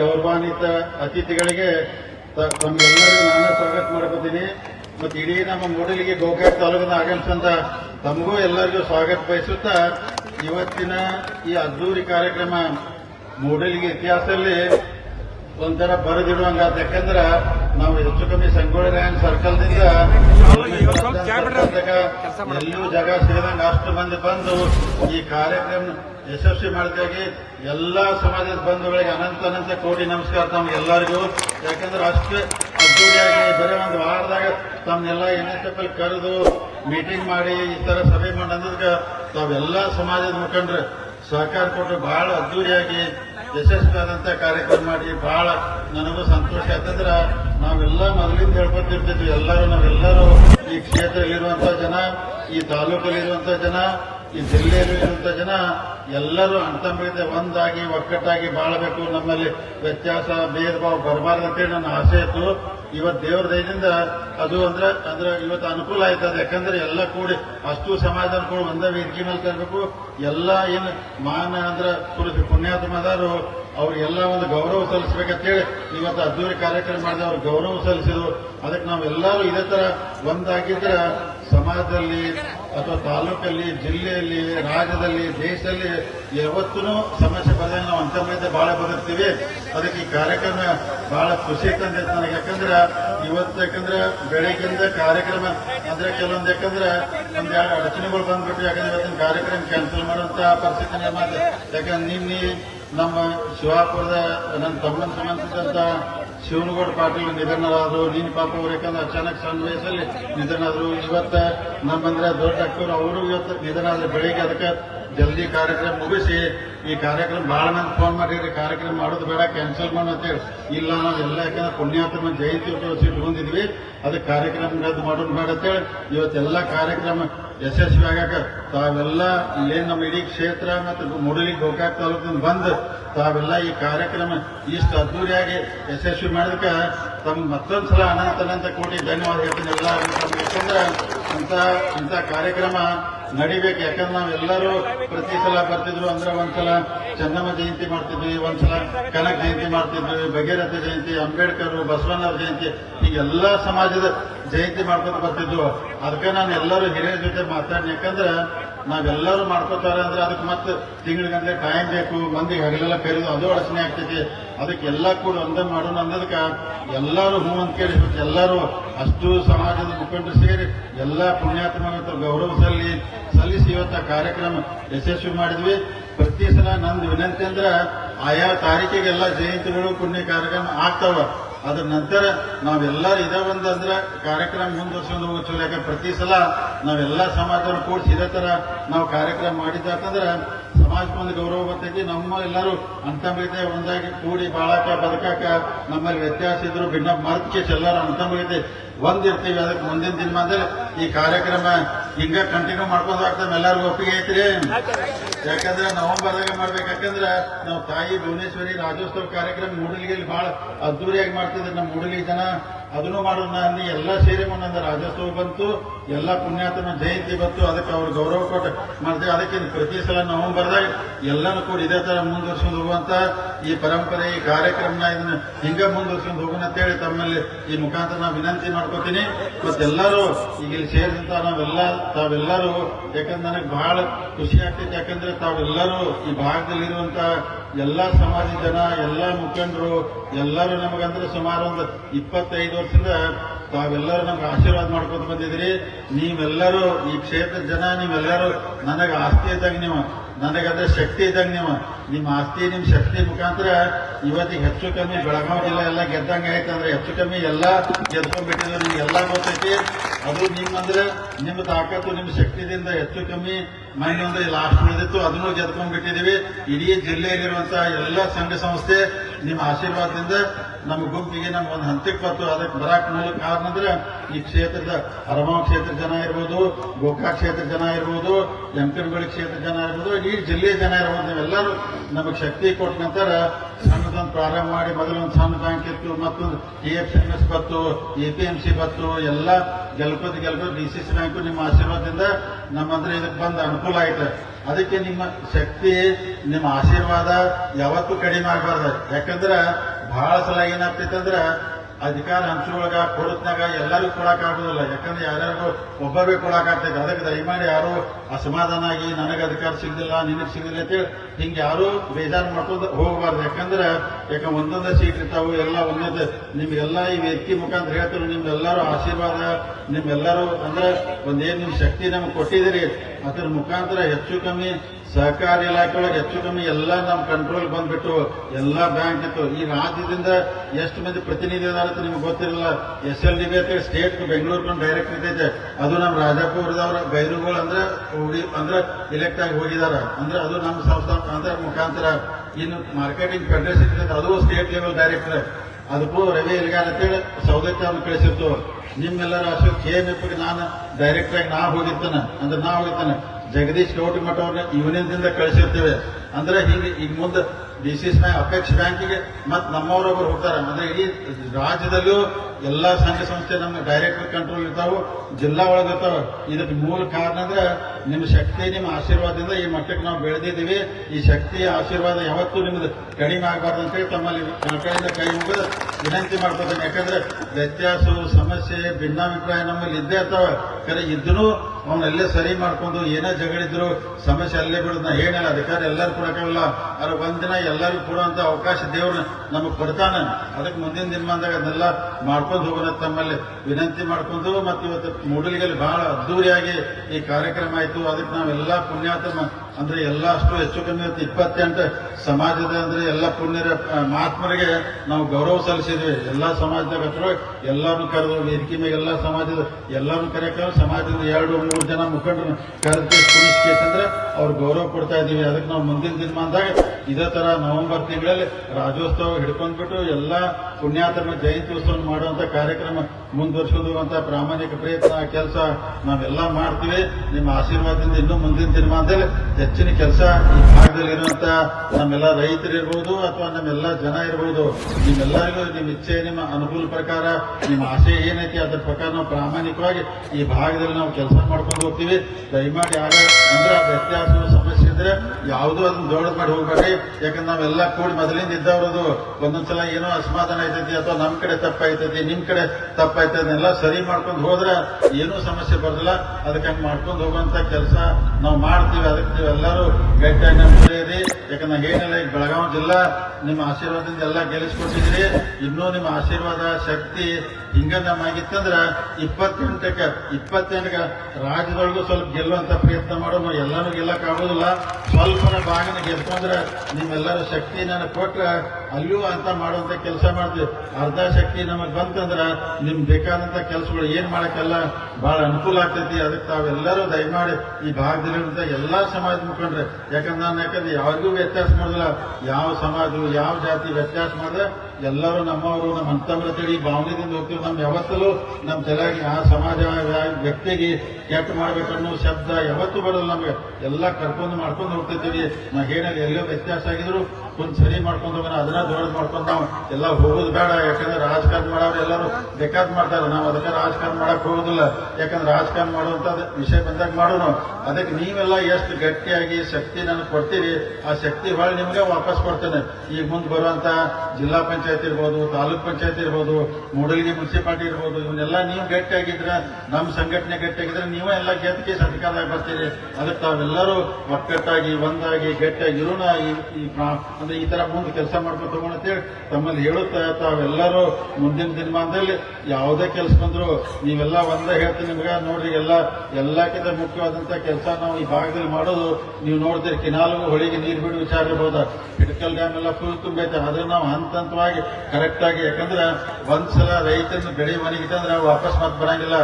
ಗೌರವಾನ್ವಿತ ಅತಿಥಿಗಳಿಗೆ ತಮ್ಮೆಲ್ಲರಿಗೂ ನಾನು ಸ್ವಾಗತ ಮಾಡ್ಕೋತೀನಿ. ಮತ್ತು ಇಡೀ ನಮ್ಮ ಮೂಡಲಿಗೆ ಗೋಕಾಕ್ ತಾಲೂಕಿನ ಆಗಮಿಸಿದಂತ ತಮಗೂ ಎಲ್ಲರಿಗೂ ಸ್ವಾಗತ ಬಯಸುತ್ತಾ, ಇವತ್ತಿನ ಈ ಅದ್ದೂರಿ ಕಾರ್ಯಕ್ರಮ ಮೂಡಲಿಗೆ ಇತಿಹಾಸದಲ್ಲಿ ಒಂಥರ ಬರೆದಿಡುವಂಗಾದ ಯಾಕಂದ್ರೆ ನಾವು ಹೆಚ್ಚು ಕಮ್ಮಿ ಸಂಗೊಳ್ಳಿ ರಾಯನ್ ಸರ್ಕಲ್ದಿಂದ ಎಲ್ಲೂ ಜಾಗ ಸಿಗದಂಗ ಅಷ್ಟು ಮಂದಿ ಬಂದು ಈ ಕಾರ್ಯಕ್ರಮ ಯಶಸ್ವಿ ಮಾಡಿದಾಗಿ ಎಲ್ಲಾ ಸಮಾಜದ ಬಂಧುಗಳಿಗೆ ಅನಂತ ಅನಂತ ಕೋಟಿ ನಮಸ್ಕಾರ ತಮ್ಗೆಲ್ಲರಿಗೂ ಯಾಕಂದ್ರೆ ಅಷ್ಟು ಅದ್ದೂರಿಯಾಗಿ ಬರೀ ಒಂದು ವಾರದಾಗ ತಮ್ಮನ್ನೆಲ್ಲ ಎನ್ ಎಸ್ ಎಫ್ ಅಲ್ಲಿ ಕರೆದು ಮೀಟಿಂಗ್ ಮಾಡಿ ಈ ತರ ಸಭೆ ಮಾಡೋದಕ್ಕೆ ತಾವೆಲ್ಲ ಸಮಾಜದ ಮುಖಂಡರು ಸಹಕಾರ ಕೊಟ್ಟು ಬಹಳ ಅದ್ದೂರಿಯಾಗಿ ಯಶಸ್ವಿಯಾದಂಥ ಕಾರ್ಯಕ್ರಮ ಮಾಡಿ ಬಹಳ ನನಗೂ ಸಂತೋಷ ಯಾಕಂದ್ರ ನಾವೆಲ್ಲ ಮೊದಲಿಂದ ಹೇಳ್ಕೊತಿರ್ತಿದ್ವಿ ಎಲ್ಲರೂ ನಾವೆಲ್ಲರೂ ಈ ಕ್ಷೇತ್ರದಲ್ಲಿರುವಂಥ ಜನ, ಈ ತಾಲೂಕಲ್ಲಿರುವಂಥ ಜನ, ಈ ಜಿಲ್ಲೆಯಲ್ಲಿರುವಂಥ ಜನ, ಎಲ್ಲರೂ ಅಂತಂಬಿದೆ ಒಂದಾಗಿ ಒಕ್ಕಟ್ಟಾಗಿ ಬಾಳಬೇಕು ನಮ್ಮಲ್ಲಿ ವ್ಯತ್ಯಾಸ ಭೇದ ಭಾವ ಬರಬಾರ್ದಂತೇಳಿ ನನ್ನ ಆಸೆ ಇತ್ತು. ಇವತ್ತು ದೇವ್ರ ದಯದಿಂದ ಅದು ಅಂದ್ರೆ ಅಂದ್ರೆ ಇವತ್ತು ಅನುಕೂಲ ಆಯ್ತದ ಯಾಕಂದ್ರೆ ಎಲ್ಲ ಕೂಡಿ ಅಷ್ಟು ಸಮಾಜ ಕೂಡ ಒಂದೇ ವೇದಿಕೆ ಮೇಲೆ ತರಬೇಕು. ಎಲ್ಲ ಏನು ಮಾನ ಅಂದ್ರೆ ಪುರುಷ ಪುಣ್ಯಾತ್ಮದಾರು ಅವ್ರಿಗೆಲ್ಲ ಒಂದು ಗೌರವ ಸಲ್ಲಿಸ್ಬೇಕಂತೇಳಿ ಇವತ್ತು ಅದ್ದೂರಿ ಕಾರ್ಯಕ್ರಮ ಮಾಡಿದ. ಅವ್ರಿಗೆ ಗೌರವ ಸಲ್ಲಿಸಿದ್ರು. ಅದಕ್ಕೆ ನಾವೆಲ್ಲರೂ ಇದೇ ತರ ಒಂದಾಗಿದ್ರೆ ಸಮಾಜದಲ್ಲಿ ಅಥವಾ ತಾಲೂಕಲ್ಲಿ, ಜಿಲ್ಲೆಯಲ್ಲಿ, ರಾಜ್ಯದಲ್ಲಿ, ದೇಶದಲ್ಲಿ ಯಾವತ್ತೂ ಸಮಸ್ಯೆ ಬಂದಾಗ ನಾವು ಅಂತ ಬಹಳ ಬದುಕ್ತೀವಿ. ಅದಕ್ಕೆ ಈ ಕಾರ್ಯಕ್ರಮ ಬಹಳ ಖುಷಿ ತಂದೈತೆ ನನಗೆ. ಯಾಕಂದ್ರೆ ಇವತ್ತು ಯಾಕಂದ್ರೆ ಬೆಳಿಗ್ಗೆಯಿಂದ ಕಾರ್ಯಕ್ರಮ, ಅಂದ್ರೆ ಕೆಲವೊಂದು ಯಾಕಂದ್ರೆ ಒಂದ್ ಎರಡು ಅಡಚಣೆಗಳು ಬಂದ್ಬಿಟ್ಟು, ಯಾಕಂದ್ರೆ ಇವತ್ತಿನ ಕಾರ್ಯಕ್ರಮ ಕ್ಯಾನ್ಸಲ್ ಮಾಡುವಂತ ಪರಿಸ್ಥಿತಿ ಯಾಕಂದ್ರೆ ನಿನ್ನೆ ನಮ್ಮ ಶಿವಾಪುರದ ನನ್ನ ತಮ್ಮನ ಸಂಬಂಧಿಸಿದಂತ ಶಿವನಗೌಡ ಪಾಟೀಲ್ ನಿಧನರಾದ್ರು. ನೀನ್ ಪಾಪ ಅವ್ರು ಯಾಕಂದ್ರೆ ಅಚಾನಕ್ ಸಣ್ಣ ವಯಸ್ಸಲ್ಲಿ ನಿಧನಾದರು ಇವತ್ತ ನಮ್ಮಂದ್ರೆ ದೊಡ್ಡ ಅಕ್ಕರು ಅವರು ಇವತ್ತು ನಿಧನ ಆದ್ರೆ ಬೆಳಿಗ್ಗೆ ಅದಕ್ಕೆ ಜಲ್ದಿ ಕಾರ್ಯಕ್ರಮ ಮುಗಿಸಿ, ಈ ಕಾರ್ಯಕ್ರಮ ಬಹಳ ಮಂದಿ ಫೋನ್ ಮಾಡಿರಿ ಕಾರ್ಯಕ್ರಮ ಮಾಡೋದು ಬೇಡ ಕ್ಯಾನ್ಸಲ್ ಮಾಡು ಅಂತೇಳಿ ಇಲ್ಲ ನಾವು ಎಲ್ಲ ಯಾಕಂದ್ರೆ ಪುಣ್ಯಾತ್ಮ ಜಯಂತಿ ಇಟ್ಕೊಂಡಿದ್ವಿ ಅದಕ್ಕೆ ಕಾರ್ಯಕ್ರಮ ರದ್ದು ಮಾಡೋದು ಬೇಡ ಅಂತೇಳಿ ಇವತ್ತೆಲ್ಲ ಕಾರ್ಯಕ್ರಮ ಯಶಸ್ವಿ ಆಗಾಕ ತಾವೆಲ್ಲ ಇಲ್ಲೇ ನಮ್ಮ ಇಡೀ ಕ್ಷೇತ್ರ ಮತ್ತು ಮೂಡಲಿ ಗೋಕಾಕ್ ತಾಲೂಕಿನ ಬಂದು ತಾವೆಲ್ಲ ಈ ಕಾರ್ಯಕ್ರಮ ಇಷ್ಟು ಅದ್ದೂರಿಯಾಗಿ ಯಶಸ್ವಿ ಮಾಡಿದಕ್ಕೆ ತಮ್ಮ ಮತ್ತೊಂದ್ಸಲ ಅನಂತ ಅನಂತ ಕೋಟಿ ಧನ್ಯವಾದ ಹೇಳ್ತೀನಿ. ಎಲ್ಲ ಯಾಕಂದ್ರೆ ಅಂತ ಇಂಥ ಕಾರ್ಯಕ್ರಮ ನಡಿಬೇಕು. ಯಾಕಂದ್ರೆ ನಾವೆಲ್ಲರೂ ಪ್ರತಿ ಸಲ ಬರ್ತಿದ್ರು ಅಂದ್ರೆ ಒಂದ್ಸಲ ಚನ್ನಮ್ಮ ಜಯಂತಿ ಮಾಡ್ತಿದ್ವಿ, ಒಂದ್ಸಲ ಕನಕ ಜಯಂತಿ ಮಾಡ್ತಿದ್ವಿ, ಭಗೀರಥ ಜಯಂತಿ, ಅಂಬೇಡ್ಕರ್, ಬಸವಣ್ಣವ್ರ ಜಯಂತಿ ಎಲ್ಲಾ ಸಮಾಜದ ಜಯಂತಿ ಮಾಡ್ಕೊಂಡು ಬರ್ತಿದ್ವು. ಅದಕ್ಕೆ ನಾನು ಎಲ್ಲರೂ ಹಿರಿಯರ ಜೊತೆ ಮಾತಾಡಿ ಯಾಕಂದ್ರೆ ನಾವೆಲ್ಲರೂ ಮಾಡ್ಕೋತಾರೆ ಅಂದ್ರೆ ಅದಕ್ಕೆ ಮತ್ತೆ ತಿಂಗಳಿಗಂದ್ರೆ ಟೈಮ್ ಬೇಕು, ಮಂದಿಗೆ ಹಗಲೆಲ್ಲ ಕರೆದು ಅದು ಅಡಚಣೆ ಆಗ್ತೈತಿ. ಅದಕ್ಕೆ ಎಲ್ಲ ಕೂಡ ಒಂದೇ ಮಾಡೋಣ ಅನ್ನೋದಕ್ಕೆ ಎಲ್ಲರೂ ಹೂ ಅಂತ ಕೇಳಿ ಎಲ್ಲರೂ ಅಷ್ಟು ಸಮಾಜದ ಮುಖಂಡರು ಸೇರಿ ಎಲ್ಲ ಪುಣ್ಯಾತ್ಮ ಗೌರವ ಸಲ್ಲಿ, ಸಲ್ಲಿಸಿ ಇವತ್ತ ಕಾರ್ಯಕ್ರಮ ಯಶಸ್ವಿ ಮಾಡಿದ್ವಿ. ಪ್ರತಿ ಸಲ ನಂದು ವಿನಂತಿ ಅಂದ್ರೆ ಆಯಾ ತಾರೀಕಿಗೆಲ್ಲ ಜಯಂತಿಗಳು ಪುಣ್ಯ ಕಾರ್ಯಕ್ರಮ ಆಗ್ತಾವ. ಅದ್ರ ನಂತರ ನಾವೆಲ್ಲರೂ ಇದೇ ಒಂದು ಅಂದ್ರೆ ಕಾರ್ಯಕ್ರಮ ಮುಂದುವರ್ಸ್ಕೊಂಡು ಹೋಗೋ ಚಲೋ ಯಾಕಂದ್ರೆ ಪ್ರತಿ ಸಲ ನಾವೆಲ್ಲ ಸಮಾಜದವ್ರು ಕೂಡಿಸಿ ಇದೇ ತರ ನಾವು ಕಾರ್ಯಕ್ರಮ ಮಾಡಿದ್ದಾಕಂದ್ರೆ ಸಮಾಜಕ್ಕೆ ಒಂದು ಗೌರವ ಬರ್ತೈತಿ. ನಮ್ಮ ಎಲ್ಲರೂ ಅಂತಂಬಿತೆ ಒಂದಾಗಿ ಕೂಡಿ ಬಾಳಾಕ ಬದುಕಾಕ ನಮ್ಮಲ್ಲಿ ವ್ಯತ್ಯಾಸ ಇದ್ರು ಭಿನ್ನ ಮರ್ತ್ಕೆ ಎಲ್ಲರೂ ಅಂತಂಬಿತೆ ಒಂದಿರ್ತೀವಿ. ಅದಕ್ಕೆ ಮುಂದಿನ ದಿನ ಈ ಕಾರ್ಯಕ್ರಮ ಹಿಂಗ ಕಂಟಿನ್ಯೂ ಮಾಡ್ಕೊಂಡು ಹೋಗ್ತಾವೆ. ಎಲ್ಲರಿಗೂ ಒಪ್ಪಿಗೆ ಐತ್ರಿ? ಯಾಕಂದ್ರೆ ನವೆಂಬರ್ದಾಗ ಮಾಡ್ಬೇಕು. ಯಾಕಂದ್ರೆ ನಾವು ತಾಯಿ ಭುವನೇಶ್ವರಿ ರಾಜ್ಯೋತ್ಸವ ಕಾರ್ಯಕ್ರಮ ಮೂಡಲಿಗೆ ಬಹಳ ಅದ್ದೂರಿಯಾಗಿ ಮಾಡ್ತಿದ್ರು. ನಮ್ಮ ಮೂಡಲಿ ಜನ ಅದನ್ನು ಮಾಡೋಣ ಅಲ್ಲಿ ಎಲ್ಲ ಸೇರಿ ಒಂದೊಂದು ರಾಜ್ಯೋತ್ಸವ ಬಂತು, ಎಲ್ಲ ಪುಣ್ಯಾತನ ಜಯಂತಿ ಬಂತು, ಅದಕ್ಕೆ ಅವ್ರು ಗೌರವ ಕೊಟ್ಟು ಮಾಡ್ತೀವಿ ಅದಕ್ಕೆ ಪ್ರತಿ ಸಲ ನವೆಂಬರ್ದಾಗ ಎಲ್ಲನೂ ಕೂಡ ಇದೇ ತರ ಮುಂದುವರ್ಸ್ಕೊಂಡು ಹೋಗುವಂತ ಈ ಪರಂಪರೆ, ಈ ಕಾರ್ಯಕ್ರಮನ ಇದನ್ನ ಹಿಂಗ ಮುಂದುವರ್ಸ್ಕೊಂಡು ಹೋಗೋಣ ಅಂತೇಳಿ ತಮ್ಮಲ್ಲಿ ಈ ಮುಖಾಂತರ ನಾವು ವಿನಂತಿ ಮಾಡ್ಕೋತೀನಿ. ಮತ್ತೆಲ್ಲರೂ ಈಗ ಇಲ್ಲಿ ಸೇರಿದಂತ ನಾವೆಲ್ಲ, ತಾವೆಲ್ಲರೂ, ಯಾಕಂದ್ರೆ ನನಗೆ ಬಹಳ ಖುಷಿ ಆಗ್ತೈತೆ, ಯಾಕಂದ್ರೆ ತಾವೆಲ್ಲರೂ ಈ ಭಾಗದಲ್ಲಿರುವಂತ ಎಲ್ಲ ಸಮಾಜ ಜನ, ಎಲ್ಲ ಮುಖಂಡರು, ಎಲ್ಲರೂ ನಮಗಂದ್ರೆ ಸುಮಾರು ಒಂದು ಇಪ್ಪತ್ತೈದು ವರ್ಷದಿಂದ ತಾವೆಲ್ಲರೂ ನಮ್ಗೆ ಆಶೀರ್ವಾದ ಮಾಡ್ಕೊಂಡು ಬಂದಿದ್ರಿ ನೀವೆಲ್ಲರೂ ಈ ಕ್ಷೇತ್ರದ ಜನ, ನೀವೆಲ್ಲರೂ ನನಗೆ ಆಸ್ತಿ ಇದ್ದಂಗೆ ನೀವು ನನಗದ ಶಕ್ತಿ ಇದ್ದಂಗೆ ನೀವು, ನಿಮ್ಮ ಆಸ್ತಿ, ನಿಮ್ಮ ಶಕ್ತಿ ಮುಖಾಂತರ ಇವತ್ತಿಗೆ ಹೆಚ್ಚು ಕಮ್ಮಿ ಬೆಳಗಾವಿ ಜಿಲ್ಲೆ ಎಲ್ಲ ಗೆದ್ದಂಗೆ ಆಯ್ತಂದ್ರೆ ಹೆಚ್ಚು ಕಮ್ಮಿ ಎಲ್ಲ ಗೆದ್ಕೊಂಡ್ಬಿಟ್ಟಿದ್ರು. ನಿಮ್ಗೆ ಎಲ್ಲ ಗೊತ್ತೈತಿ. ಅದು ನಿಮ್ಮಂದ್ರೆ ನಿಮ್ಮ ತಾಕತ್ತು, ನಿಮ್ಮ ಶಕ್ತಿದಿಂದ ಹೆಚ್ಚು ಕಮ್ಮಿ. ಮೈನೊಂದು ಲಾಸ್ಟ್ ಉಳಿದಿತ್ತು, ಅದನ್ನು ಗೆದ್ಕೊಂಡ್ಬಿಟ್ಟಿದೀವಿ ಇಡೀ ಜಿಲ್ಲೆಯಲ್ಲಿರುವಂತಹ ಎಲ್ಲ ಸಂಘ ಸಂಸ್ಥೆ ನಿಮ್ಮ ಆಶೀರ್ವಾದದಿಂದ ನಮ್ಮ ಗುಂಪಿಗೆ ನಮ್ಗೆ ಒಂದು ಹಂತಕ್ಕೆ ಬಂತು ಅದಕ್ಕೆ ಬರಾಕ್ ಮೂಲ ಕಾರಣ ಅಂದ್ರೆ ಈ ಕ್ಷೇತ್ರದ ಹರಮಾವ್ ಕ್ಷೇತ್ರ ಜನ ಇರ್ಬೋದು, ಗೋಕಾಕ್ ಕ್ಷೇತ್ರ ಜನ ಇರ್ಬೋದು ಎಂಕನಗಳಿ ಕ್ಷೇತ್ರ ಜನ ಇರ್ಬೋದು, ಈ ಜಿಲ್ಲೆಯ ಜನ ಇರ್ಬೋದು. ನೀವೆಲ್ಲರೂ ನಮಗೆ ಶಕ್ತಿ ಕೊಟ್ಟ ನಂತರ ಸಣ್ಣದೊಂದು ಪ್ರಾರಂಭ ಮಾಡಿ, ಮೊದಲೊಂದು ಸಣ್ಣ ಬ್ಯಾಂಕ್ ಇತ್ತು, ಮತ್ತೊಂದು ಟಿ ಎಫ್ ಎಂ ಎಸ್ ಬತ್ತು ಎ ಪಿ ಎಂ ಸಿ ಬತ್ತು ಎಲ್ಲ ಗೆಲ್ಕೋದು ಗೆಲ್ಕೋದು ಡಿ ಸಿ ಸಿ ಬ್ಯಾಂಕು ನಿಮ್ಮ ಆಶೀರ್ವಾದದಿಂದ ನಮ್ಮಂದ್ರೆ ಇದಕ್ಕೆ ಬಂದು ಅನುಕೂಲ ಆಯ್ತು. ಅದಕ್ಕೆ ನಿಮ್ಮ ಶಕ್ತಿ, ನಿಮ್ಮ ಆಶೀರ್ವಾದ ಯಾವತ್ತೂ ಕಡಿಮೆ ಆಗಬಾರ್ದು. ಯಾಕಂದ್ರೆ ಬಹಳ ಸಲ ಏನಾಗ್ತೈತೆ ಅಂದ್ರೆ ಅಧಿಕಾರ ಹಂಚುವಾಗ ಕೊಡತ್ನಾಗ ಎಲ್ಲರಿಗೂ ಕೊಡಕ್ ಆಗುದಿಲ್ಲ. ಯಾಕಂದ್ರೆ ಯಾರ್ಯಾರಿಗೂ ಒಬ್ಬರಿಗೆ ಕೊಡಕ್ ಆಗ್ತೈತೆ. ಅದಕ್ಕೆ ದಯಮಾಡಿ ಯಾರು ಅಸಮಾಧಾನ ಆಗಿ ನನಗೆ ಅಧಿಕಾರ ಸಿಗಲಿಲ್ಲ ನಿನಗೆ ಸಿಗಲಿಲ್ಲ ಅಂತೇಳಿ ಹಿಂಗೆ ಯಾರು ಬೇಜಾರು ಮಾಡ್ಕೊಂಡು ಹೋಗಬಾರ್ದು. ಯಾಕಂದ್ರೆ ಯಾಕೆ ಒಂದೊಂದು ಸೀಟ್ ಇರ್ತಾವು, ಎಲ್ಲ ಒಂದೊಂದು ನಿಮ್ಗೆಲ್ಲ ಈ ವ್ಯಕ್ತಿ ಮುಖಾಂತರ ಹೇಳ್ತಾರೆ ನಿಮ್ಗೆಲ್ಲರೂ ಆಶೀರ್ವಾದ, ನಿಮ್ಗೆಲ್ಲರೂ ಅಂದ್ರೆ ಒಂದೇನು ಶಕ್ತಿ ನಮ್ಗೆ ಕೊಟ್ಟಿದ್ದೀರಿ. ಅದ್ರ ಮುಖಾಂತರ ಹೆಚ್ಚು ಕಮ್ಮಿ ಸಹಕಾರಿ ಇಲಾಖೆ ಒಳಗೆ ಹೆಚ್ಚು ಕಮ್ಮಿ ಎಲ್ಲ ನಮ್ಮ ಕಂಟ್ರೋಲ್ ಬಂದ್ಬಿಟ್ಟು ಎಲ್ಲ ಬ್ಯಾಂಕ್ ಇತ್ತು. ಈ ರಾಜ್ಯದಿಂದ ಎಷ್ಟು ಮಂದಿ ಪ್ರತಿನಿಧಿ ಇದಾರೆ ಅಂತ ನಿಮ್ಗೆ ಗೊತ್ತಿರಲಿಲ್ಲ S L D B state Bengaluru direct ಇರ್ತೈತೆ ಅದು ನಮ್ಮ ರಾಜಾಪುರದವ್ರ ಗೈರುಗಳು ಅಂದ್ರೆ ಅಂದ್ರೆ ಇಲೆಕ್ಟ್ ಆಗಿ ಹೋಗಿದಾರ. ಅಂದ್ರೆ ಅದು ನಮ್ಮ ಸಂಸ್ಥಾ ಅಂದ್ರೆ ಮುಖಾಂತರ ಇನ್ನು ಮಾರ್ಕೆಟಿಂಗ್ ಫೆಡರೇಷನ್ ಅದು ಸ್ಟೇಟ್ ಲೆವೆಲ್ ಡೈರೆಕ್ಟರ್ ಅದಕ್ಕೂ ರವಿ ಅಂತೇಳಿ ಸೌದತ್ತಿ ಅವ್ನು ಕಳಿಸಿರ್ತು ನಿಮ್ಮೆಲ್ಲರ ಅಶೋಕ್ ಏನ್ ಇಪ್ಪಗೆ ನಾನು? ಡೈರೆಕ್ಟ್ ಆಗಿ ನಾ ಹೋಗಿರ್ತಾನೆ. ಅಂದ್ರೆ ನಾ ಹೋಗಿರ್ತಾನೆ. ಜಗದೀಶ್ ಗೌಟಿಮಠ ಅವ್ರನ್ನ ಇವನಿಂದ ಕಳಿಸಿರ್ತೇವೆ. ಅಂದ್ರೆ ಹಿಂಗೆ ಈಗ ಮುಂದೆ D C S bank Apeksha ಬ್ಯಾಂಕಿಗೆ ಮತ್ತೆ ನಮ್ಮವರೊಬ್ಬರು ಹೋಗ್ತಾರೆ. ಅಂದ್ರೆ ಇಡೀ ರಾಜ್ಯದಲ್ಲೂ ಎಲ್ಲಾ ಸಂಘ ಸಂಸ್ಥೆ ನಮ್ಮ ಡೈರೆಕ್ಟ್ ಕಂಟ್ರೋಲ್ ಇರ್ತಾವೆ. ಜಿಲ್ಲಾ ಒಳಗೆ ಇರ್ತಾವೆ. ಇದಕ್ಕೆ ಮೂಲ ಕಾರಣ ಅಂದ್ರೆ ನಿಮ್ಮ ಶಕ್ತಿ, ನಿಮ್ಮ ಆಶೀರ್ವಾದದಿಂದ ಈ ಮಟ್ಟಕ್ಕೆ ನಾವು ಬೆಳೆದಿದ್ದೀವಿ. ಈ ಶಕ್ತಿ ಆಶೀರ್ವಾದ ಯಾವತ್ತೂ ನಿಮ್ದು ಕಡಿಮೆ ಆಗಬಾರ್ದು ಅಂತೇಳಿ ತಮ್ಮಲ್ಲಿ ಕೈಯಿಂದ ಕೈ ಮುಗಿದು ವಿನಂತಿ ಮಾಡ್ಕೋತೇನೆ. ಯಾಕಂದ್ರೆ ವ್ಯತ್ಯಾಸ ಸಮಸ್ಯೆ, ಭಿನ್ನಾಭಿಪ್ರಾಯ ನಮ್ಮಲ್ಲಿ ಇದ್ದೇ ಅಥವಾ ಕರೆ ಇದ್ರೂ ಅವನ್ನೆಲ್ಲೇ ಸರಿ ಮಾಡ್ಕೊಂಡು ಏನೇ ಜಗಳಿದ್ರು ಸಮಸ್ಯೆ ಅಲ್ಲೇ ಬಿಡೋದು ನಾ ಏನಿಲ್ಲ. ಅಧಿಕಾರ ಎಲ್ಲರೂ ಕೊಡೋಕ್ಕಾಗಲ್ಲ. ಆದ್ರೆ ಒಂದಿನ ಎಲ್ಲರಿಗೂ ಕೊಡುವಂತ ಅವಕಾಶ ದೇವ್ರು ನಮಗೆ ಕೊಡ್ತಾನೆ. ಅದಕ್ಕೆ ಮುಂದಿನ ದಿನಮಾನದಾಗ ಅದನ್ನೆಲ್ಲ ಮಾಡ್ಕೊಂಡು ಹೋಗೋಣ ತಮ್ಮಲ್ಲಿ ವಿನಂತಿ ಮಾಡ್ಕೊಂಡು. ಮತ್ತು ಇವತ್ತು ಮೂಡಲಿಗೆ ಬಹಳ ಅದ್ದೂರಿಯಾಗಿ ಈ ಕಾರ್ಯಕ್ರಮ ಆಯಿತು. ಅದಕ್ಕೆ ನಾವೆಲ್ಲ ಪುಣ್ಯಾತ್ಮ ಅಂದ್ರೆ ಎಲ್ಲ ಅಷ್ಟು ಹೆಚ್ಚು ಕಮ್ಮಿ ಇಪ್ಪತ್ತೆಂಟು ಸಮಾಜದ ಅಂದ್ರೆ ಎಲ್ಲ ಪುಣ್ಯರ ಮಹಾತ್ಮರಿಗೆ ನಾವು ಗೌರವ ಸಲ್ಲಿಸಿದ್ವಿ. ಎಲ್ಲ ಸಮಾಜದ ಹತ್ರ ಎಲ್ಲರನ್ನು ಕರೆದು ವೇದಿಕೆ ಮೇಲೆ ಎಲ್ಲ ಸಮಾಜದ, ಎಲ್ಲರನ್ನು ಕರೆಯಕ ಸಮಾಜದ ಎರಡು, ಮೂರು ಜನ ಮುಖಂಡರು ಕರೆದು ಕುಣಿಸ್ಕೇಸ್ ಅಂದ್ರೆ ಅವ್ರು ಗೌರವ ಕೊಡ್ತಾ ಇದೀವಿ ಅದಕ್ಕೆ ನಾವು ಮುಂದಿನ ದಿನಮಾನದಾಗ ಇದೇ ತರ ನವೆಂಬರ್ ತಿಂಗಳಲ್ಲಿ ರಾಜ್ಯೋತ್ಸವ ಹಿಡ್ಕೊಂಡ್ಬಿಟ್ಟು ಎಲ್ಲ ಪುಣ್ಯಾತ್ಮ ಜಯಂತಿ ಉತ್ಸವ ಮಾಡುವಂತ ಕಾರ್ಯಕ್ರಮ ಮುಂದುವರ್ಸ್ಕೊಂಡು ಅಂತ ಪ್ರಾಮಾಣಿಕ ಪ್ರಯತ್ನ ಕೆಲಸ ನಾವೆಲ್ಲ ಮಾಡ್ತೀವಿ. ನಿಮ್ಮ ಆಶೀರ್ವಾದದಿಂದ ಇನ್ನೂ ಮುಂದಿನ ದಿನಮಾನದಲ್ಲಿ ಹೆಚ್ಚಿನ ಕೆಲಸ ಈ ಭಾಗದಲ್ಲಿ ಇರುವಂತ ನಮ್ಮೆಲ್ಲ ರೈತರು ಇರ್ಬೋದು ಅಥವಾ ನಮ್ಮೆಲ್ಲ ಜನ ಇರ್ಬೋದು, ನಿಮ್ಮೆಲ್ಲರಿಗೂ ನಿಮ್ಮ ಇಚ್ಛೆ, ನಿಮ್ಮ ಅನುಕೂಲ ಪ್ರಕಾರ, ನಿಮ್ಮ ಆಸೆ ಏನೈತಿ ಅದ್ರ ಪ್ರಕಾರ ನಾವು ಪ್ರಾಮಾಣಿಕವಾಗಿ ಈ ಭಾಗದಲ್ಲಿ ನಾವು ಕೆಲಸ ಮಾಡ್ಕೊಂಡು ಹೋಗ್ತೀವಿ. ದಯಮಾಡಿ ಯಾರ ಅಂದ್ರೆ ವ್ಯತ್ಯಾಸ ಸಮಸ್ಯೆ ಇದ್ರೆ ಯಾವುದು ಅದನ್ನ ದೊಡ್ಡ ಮಾಡಿ ಹೋಗ್ಬೇಡಿ ಯಾಕಂದ್ರೆ ನಾವೆಲ್ಲ ಕೂಡಿ ಮೊದಲಿಂದ ಇದ್ದವ್ರದು, ಒಂದೊಂದ್ಸಲ ಏನೋ ಅಸಮಾಧಾನ ಐತೈತಿ ಅಥವಾ ನಮ್ಮ ಕಡೆ ತಪ್ಪಾಯ್ತೈತಿ ನಿಮ್ಮ ಕಡೆ ತಪ್ಪಾಯ್ತದೆ ಅದನ್ನೆಲ್ಲ ಸರಿ ಮಾಡ್ಕೊಂಡು ಹೋದ್ರೆ ಏನೂ ಸಮಸ್ಯೆ ಬರೋದಿಲ್ಲ. ಅದಕ್ಕೆ ಹಂಗೆ ಮಾಡ್ಕೊಂಡು ಹೋಗುವಂಥ ಕೆಲಸ ನಾವು ಮಾಡ್ತೀವಿ. ಅದಕ್ಕೆ ನೀವೆಲ್ಲರೂ ಗಟ್ಟಿಯಾಗಿ ಬೆಳೆಯಿರಿ ಯಾಕಂದ್ರೆ ಏನಿಲ್ಲ ಬೆಳಗಾವಿ ಜಿಲ್ಲಾ ನಿಮ್ಮ ಆಶೀರ್ವಾದದಿಂದ ಎಲ್ಲ ಗೆಲ್ಲಿಸ್ಕೊಟ್ಟಿದ್ರಿ ಇನ್ನೂ ನಿಮ್ಮ ಆಶೀರ್ವಾದ, ಶಕ್ತಿ ಹಿಂಗ ನಮ್ಮಾಗಿತ್ತಂದ್ರ ಇಪ್ಪತ್ತೆಂಟಕ್ಕೆ ಇಪ್ಪತ್ತೆಂಟಕ್ಕೆ ರಾಜ್ಯದೊಳಗೂ ಸ್ವಲ್ಪ ಗೆಲ್ಲುವಂತ ಪ್ರಯತ್ನ ಮಾಡೋಣ ಎಲ್ಲಾನು ಗೆಲ್ಲಕ್ ಆಗೋದಿಲ್ಲ. ಸ್ವಲ್ಪನ ಭಾಗನ ಗೆದ್ಕೊಂಡ್ರೆ ನಿಮ್ಮೆಲ್ಲರ ಶಕ್ತಿ ನನಗೆ ಕೊಟ್ರೆ ಅಲ್ಲಿಯೂ ಅಂತ ಮಾಡುವಂತ ಕೆಲಸ ಮಾಡ್ತೀವಿ. ಅರ್ಧ ಶಕ್ತಿ ನಮಗೆ ಬಂತಂದ್ರ ನಿಮ್ ಬೇಕಾದಂತ ಕೆಲಸಗಳು ಏನ್ ಮಾಡಕ್ಕೆಲ್ಲ ಬಹಳ ಅನುಕೂಲ ಆಗ್ತೈತಿ. ಅದಕ್ಕೆ ತಾವೆಲ್ಲರೂ ದಯಮಾಡಿ ಈ ಭಾಗದಲ್ಲಿರುವಂತ ಎಲ್ಲಾ ಸಮಾಜ ಮುಖಂಡ್ರೆ, ಯಾಕಂದ್ರೆ ನಾನು ಯಾಕಂದ್ರೆ ಯಾರಿಗೂ ವ್ಯತ್ಯಾಸ ಮಾಡೋದಿಲ್ಲ. ಯಾವ ಸಮಾಜ ಯಾವ ಜಾತಿ ವ್ಯತ್ಯಾಸ ಮಾಡಿದ್ರೆ ಎಲ್ಲರೂ ನಮ್ಮವರು, ನಮ್ಮ ಅಂತಮ್ರ ತಿಳಿ ಭಾವನೆದಿಂದ ಹೋಗ್ತೀವಿ. ನಮ್ಮ ಯಾವತ್ತಲ್ಲೂ ನಮ್ಮ ತಲೆಗೆ ಆ ಸಮಾಜ ವ್ಯಕ್ತಿಗೆ ಕೆಟ್ಟ ಮಾಡ್ಬೇಕನ್ನೋ ಶಬ್ದ ಯಾವತ್ತೂ ಬರಲ್ಲ ನಮಗೆ. ಎಲ್ಲ ಕರ್ಕೊಂಡು ಮಾಡ್ಕೊಂಡು ಹೋಗ್ತಿರ್ತೀವಿ ನಾವು ಏನಾದ್ರು ಎಲ್ಲೋ ವ್ಯತ್ಯಾಸ ಆಗಿದ್ರು ಕುಂತ್ ಸರಿ ಮಾಡ್ಕೊಂಡು ಹೋಗೋಣ ಅದನ್ನ ದೊಡ್ಡ ಮಾಡ್ಕೊಂಡು ನಾವು ಎಲ್ಲ ಹೋಗೋದು ಬೇಡ. ಯಾಕಂದ್ರೆ ರಾಜಕಾರಣ ಮಾಡೋರು ಎಲ್ಲರೂ ಬೇಕಾದ್ ಮಾಡ್ತಾರೆ. ನಾವು ಅದಕ್ಕೆ ರಾಜಕಾರಣ ಮಾಡಕ್ ಹೋಗೋದಿಲ್ಲ. ಯಾಕಂದ್ರೆ ರಾಜಕಾರಣ ಮಾಡುವಂತ ವಿಷಯ ಬಂದಾಗ ಮಾಡೋಣ ಅದಕ್ಕೆ ನೀವೆಲ್ಲ ಎಷ್ಟು ಗಟ್ಟಿಯಾಗಿ ಶಕ್ತಿ ನನಗೆ ಕೊಡ್ತೀರಿ, ಆ ಶಕ್ತಿ ಹೊಳೆ ನಿಮ್ಗೆ ವಾಪಸ್ ಕೊಡ್ತೇನೆ. ಈಗ ಮುಂದೆ ಬರುವಂತ ಜಿಲ್ಲಾ ಪಂಚಾಯತ್ ಇರ್ಬೋದು, ತಾಲೂಕ್ ಪಂಚಾಯತ್ ಇರ್ಬೋದು ಮೂಡಲ್ಗಿ ಮುನ್ಸಿಪಾಲ್ಟಿ ಇರ್ಬೋದು, ಇವನ್ನೆಲ್ಲ ನೀವು ಗಟ್ಟಿಯಾಗಿದ್ರೆ ನಮ್ಮ ಸಂಘಟನೆ ಗಟ್ಟಿಯಾಗಿದ್ರೆ ನೀವೇ ಎಲ್ಲ ಗೆದ್ದಕ್ಕೆ ಸರ್ಕಾರದಾಗ ಬರ್ತೀರಿ. ಅದಕ್ಕೆ ತಾವೆಲ್ಲರೂ ಒಕ್ಕಟ್ಟಾಗಿ ಒಂದಾಗಿ, ಗಟ್ಟಿಯಾಗಿ ಇರೋಣ. ಈ ಅಂದ್ರೆ ಈ ತರ ಮುಂದೆ ಕೆಲಸ ಮಾಡ್ಕೊಂಡು ಹೋಗೋಣ ಅಂತೇಳಿ ತಮ್ಮಲ್ಲಿ ಹೇಳುತ್ತಾ ತಾವೆಲ್ಲರೂ ಮುಂದಿನ ದಿನಮಾನದಲ್ಲಿ ಯಾವುದೇ ಕೆಲಸ ಬಂದ್ರು ನೀವೆಲ್ಲ ಒಂದೇ ಹೇಳ್ತೀನಿ ನಿಮ್ಗೆ ನೋಡ್ರಿ ಎಲ್ಲ, ಎಲ್ಲಕ್ಕಿಂತ ಮುಖ್ಯವಾದಂತ ಕೆಲಸ ನಾವು ಈ ಭಾಗದಲ್ಲಿ ಮಾಡೋದು ನೀವು ನೋಡ್ತೀರಿ ಕಿನಾಲು ಹೊಳಿಗೆ ನೀರು ಬಿಡು ವಿಚಾರ ಇರ್ಬೋದ, ಹಿಡ್ಕಲ್ ಡ್ಯಾಮ್ ಎಲ್ಲ ಫುಲ್ ತುಂಬೈತೆ, ಆದ್ರೆ ನಾವು ಹಂತ ಹಂತವಾಗಿ ಕರೆಕ್ಟ್ ಆಗಿ, ಯಾಕಂದ್ರೆ ಒಂದ್ಸಲ ರೈತನ ಬೆಳೆ ಮನೆಗಿತ್ತಂದ್ರೆ ವಾಪಸ್ ಮತ್ತೆ ಬರಂಗಿಲ್ಲ.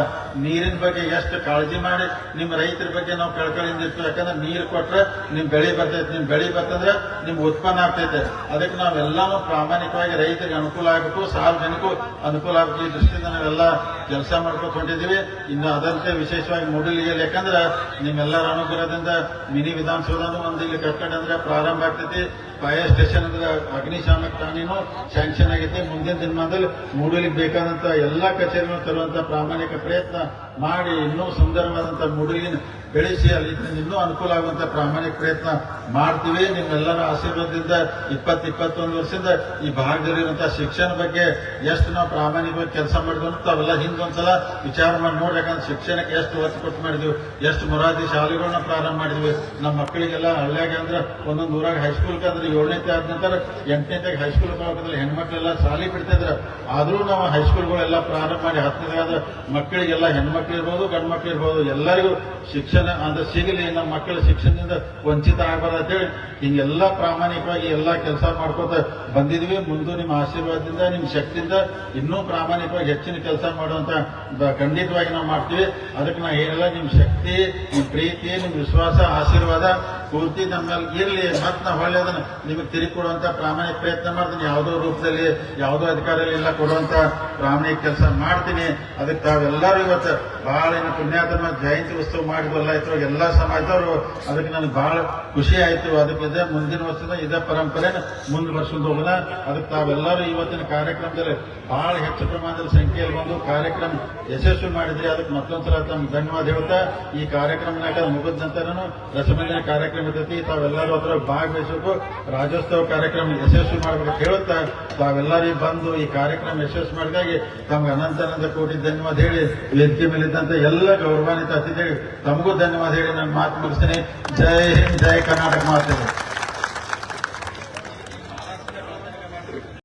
ನೀರಿನ ಬಗ್ಗೆ ಎಷ್ಟು ಕಾಳಜಿ ಮಾಡಿ ನಿಮ್ಮ ರೈತರ ಬಗ್ಗೆ ನಾವು ಕಳ್ಕಳಿಂದ ಇರ್ತೀವಿ, ಯಾಕಂದ್ರೆ ನೀರು ಕೊಟ್ರೆ ನಿಮ್ ಬೆಳೆ ಬರ್ತೈತೆ, ನಿಮ್ ಬೆಳೆ ಬರ್ತಂದ್ರೆ ನಿಮ್ ಉತ್ಪನ್ನ ಆಗ್ತೈತೆ ಅದಕ್ಕೆ ನಾವೆಲ್ಲಾನು ಪ್ರಾಮಾಣಿಕವಾಗಿ ರೈತರಿಗೆ ಅನುಕೂಲ ಆಗಬೇಕು ಸಾರ್ವಜನಿಕರು ಅನುಕೂಲ ಆಗಬೇಕು. ಈ ದೃಷ್ಟಿಯಿಂದ ನಾವೆಲ್ಲ ಕೆಲಸ ಮಾಡ್ಕೊಂಡಿದ್ದೀವಿ ಇನ್ನು ಅದರಂತೆ ವಿಶೇಷವಾಗಿ ಮೂಡಲಿಗೆ ಯಾಕಂದ್ರೆ ನಿಮ್ಮೆಲ್ಲರ ಅನುಗ್ರಹದಿಂದ ಮಿನಿ ವಿಧಾನಸೌಧನು ಒಂದು ಇಲ್ಲಿ ಕಟ್ಟಡ ಅಂದ್ರೆ ಪ್ರಾರಂಭ ಆಗ್ತೈತಿ. ಫೈರ್ ಸ್ಟೇಷನ್ ಅಂದ್ರೆ ಅಗ್ನಿಶಾಮಕ ಠಾಣೆನೂ ಸ್ಯಾಂಕ್ಷನ್ ಆಗೈತಿ. ಮುಂದಿನ ದಿನಮಾನದಲ್ಲಿ ಮೂಡಲಿಗೆ ಬೇಕಾದಂತ ಎಲ್ಲಾ ಕಚೇರಿಗಳು ತರುವಂತ ಪ್ರಾಮಾಣಿಕ ಪ್ರಯತ್ನ ಮಾಡಿ, ಇನ್ನೂ ಸುಂದರವಾದಂತ ಮೂಡಲಿನ ಬೆಳೆಸಿ ಅಲ್ಲಿ ಇನ್ನೂ ಅನುಕೂಲ ಆಗುವಂತ ಪ್ರಾಮಾಣಿಕ ಪ್ರಯತ್ನ ಮಾಡ್ತೀವಿ. ನಿಮ್ಮೆಲ್ಲರ ಆಶೀರ್ವಾದದಿಂದ ಇಪ್ಪತ್ತು ಇಪ್ಪತ್ತೊಂದು ವರ್ಷದಿಂದ ಈ ಭಾಗದಲ್ಲಿರುವಂತಹ ಶಿಕ್ಷಣ ಬಗ್ಗೆ ಎಷ್ಟು ನಾವು ಪ್ರಾಮಾಣಿಕವಾಗಿ ಕೆಲಸ ಮಾಡಿದ್ವಿ ಅವೆಲ್ಲ ತಾವೆಲ್ಲ ಹಿಂದೊಂದ್ಸಲ ವಿಚಾರ ಮಾಡಿ ನೋಡ್ಬೇಕಂದ್ರೆ ಶಿಕ್ಷಣಕ್ಕೆ ಎಷ್ಟು ಒತ್ತು ಕೊಟ್ಟು ಮಾಡಿದ್ವಿ, ಎಷ್ಟು ಮೊರಾದಿ ಶಾಲೆಗಳನ್ನ ಪ್ರಾರಂಭ ಮಾಡಿದ್ವಿ. ನಮ್ಮ ಮಕ್ಕಳಿಗೆಲ್ಲ ಹಳ್ಳಿಯಾಗ ಅಂದ್ರೆ ಒಂದೊಂದು ಊರಾಗ ಹೈಸ್ಕೂಲ್ಗೆ ಅಂದ್ರೆ ಏಳನೇತೆ ಆದ ನಂತರ ಎಂಟನೇತೆ ಹೈಸ್ಕೂಲ್ ಹೋಗೋದ್ರೆ ಹೆಣ್ಮಕ್ಳೆಲ್ಲ ಶಾಲೆ ಬಿಡ್ತಿದ್ರು. ಆದರೂ ನಾವು ಹೈಸ್ಕೂಲ್ಗಳೆಲ್ಲ ಪ್ರಾರಂಭ ಮಾಡಿ ಹತ್ತನೇದಾದ ಮಕ್ಕಳಿಗೆಲ್ಲ ಹೆಣ್ಮಕ್ಳು ಇರ್ಬೋದು, ಗಂಡು ಮಕ್ಳು ಇರ್ಬೋದು, ಎಲ್ಲರಿಗೂ ಶಿಕ್ಷಣ ಅಂದ್ರೆ ಸಿಗಲಿ, ನಮ್ಮ ಮಕ್ಕಳ ಶಿಕ್ಷಣದಿಂದ ವಂಚಿತ ಆಗಬಾರ್ದು ಅಂತೇಳಿ ಹಿಂಗೆಲ್ಲ ಪ್ರಾಮಾಣಿಕವಾಗಿ ಎಲ್ಲ ಕೆಲಸ ಮಾಡ್ಕೋತ ಬಂದಿದ್ವಿ. ಮುಂದೆ ನಿಮ್ಮ ಆಶೀರ್ವಾದದಿಂದ, ನಿಮ್ಮ ಶಕ್ತಿಯಿಂದ ಇನ್ನೂ ಪ್ರಾಮಾಣಿಕವಾಗಿ ಹೆಚ್ಚಿನ ಕೆಲಸ ಮಾಡುವಂತ ಬ- ಖಂಡಿತವಾಗಿ ನಾವು ಮಾಡ್ತೀವಿ. ಅದಕ್ಕೆ ನಾ ಏನೆಲ್ಲ ನಿಮ್ಮ ಶಕ್ತಿ ನಿಮ್ಮ ಪ್ರೀತಿ ನಿಮ್ಮ ವಿಶ್ವಾಸ, ಆಶೀರ್ವಾದ ಪೂರ್ತಿ ನಮ್ಮ ಮೇಲೆ ಇರಲಿ. ಮತ್ತೆ ನಾವು ಹೊಳ್ಳಿ ನಿಮಗೆ ತಿರುಗಿ ಕೊಡುವಂಥ ಪ್ರಾಮಾಣಿಕ ಪ್ರಯತ್ನ ಮಾಡ್ತೀನಿ. ಯಾವುದೋ ರೂಪದಲ್ಲಿ, ಯಾವುದೋ ಅಧಿಕಾರದಲ್ಲಿ ಎಲ್ಲ ಕೊಡುವಂತ ಪ್ರಾಮಾಣಿಕ ಕೆಲಸ ಮಾಡ್ತೀನಿ. ಅದಕ್ಕೆ ತಾವೆಲ್ಲರೂ ಇವತ್ತು ಬಹಳ ಏನು ಪುಣ್ಯಾತ್ಮ ಜಯಂತಿ ಉತ್ಸವ ಮಾಡಿದ್ವಲ್ಲ ಇದ್ರ ಎಲ್ಲ ಸಮಾಜದವರು ಅದಕ್ಕೆ ನನಗೆ ಬಹಳ ಖುಷಿ ಆಯಿತು. ಅದಕ್ಕೆ ಇದೇ ಮುಂದಿನ ವರ್ಷದ ಇದೇ ಪರಂಪರೆನ ಮುಂದುವರ್ಸ್ಕೊಂಡು ಹೋಗೋಣ. ಅದಕ್ಕೆ ತಾವೆಲ್ಲರೂ ಇವತ್ತಿನ ಕಾರ್ಯಕ್ರಮದಲ್ಲಿ ಬಹಳ ಹೆಚ್ಚು ಪ್ರಮಾಣದಲ್ಲಿ ಸಂಖ್ಯೆಯಲ್ಲಿ ಬಂದು ಕಾರ್ಯಕ್ರಮ ಯಶಸ್ವಿ ಮಾಡಿದ್ರಿ. ಅದಕ್ಕೆ ಮತ್ತೊಂದ್ಸಲ ತಮ್ಮ ಧನ್ಯವಾದ ಹೇಳ್ತಾ, ಈ ಕಾರ್ಯಕ್ರಮನಾಗ ಮುಗಿದ ನಂತರನು ರಸಮಂಜನ ಕಾರ್ಯಕ್ರಮ ಇರ್ತೈತಿ. ತಾವೆಲ್ಲರೂ ಹತ್ರ ಭಾಗವಹಿಸಬೇಕು. ರಾಜ್ಯೋತ್ಸವ ಕಾರ್ಯಕ್ರಮ ಯಶಸ್ವಿ ಮಾಡಬೇಕು ಹೇಳುತ್ತಾ, ತಾವೆಲ್ಲರೂ ಬಂದು ಈ ಕಾರ್ಯಕ್ರಮ ಯಶಸ್ವಿ ಮಾಡಿದಾಗೆ ತಮ್ಗೆ ಅನಂತ ಅನಂತ ಕೋಟಿ ಧನ್ಯವಾದ ಹೇಳಿ ವೇದಿಕೆ ಮೇಲಿದ್ದಂತ ಎಲ್ಲ ಗೌರವಾನ್ವಿತ ಅತಿಥಿಗಳು, ತಮಗೂ ಧನ್ಯವಾದ ಹೇಳಿ ನಾನು ಮಾತು ಮುಗಿಸ್ತೇನೆ. ಜೈ ಹಿಂದ್, ಜೈ ಕರ್ನಾಟಕ ಮಾತೆ